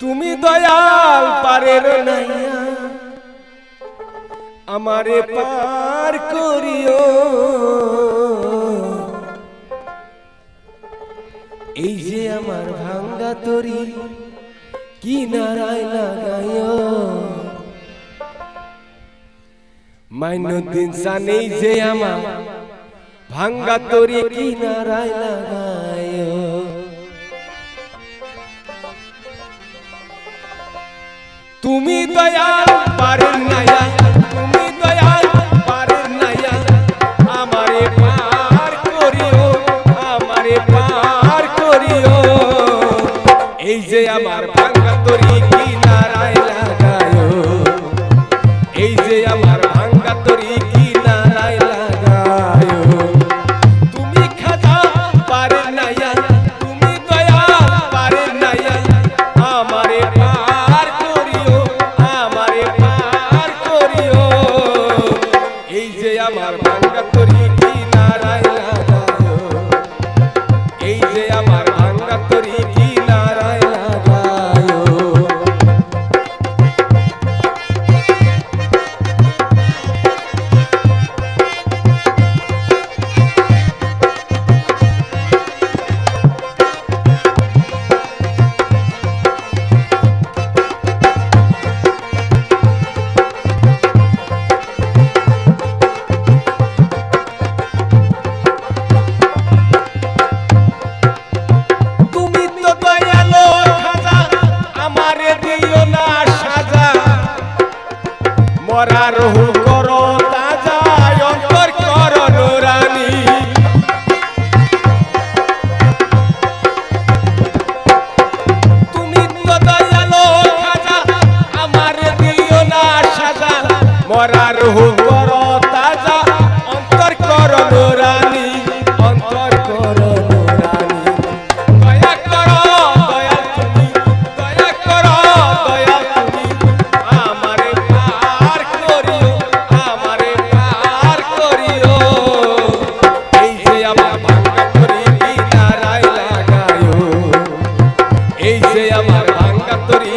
তুমি দয়াল পারের নাইয়া আমারে পার করিও। এই যে আমার ভাঙ্গা তরি কি নারায় লাগাইও দিন সানেই যে আমার ভাঙ্গা তরি কি নারায় লাগায় তুমি দয়াল পারেন না পরা রহু করো তাজা অন্তর কর নুরানি। তুমি তো দয়ালো খাজা, আমার দিও না সাজা মরা রহু এই যে আমার ভাঙ্গা তরি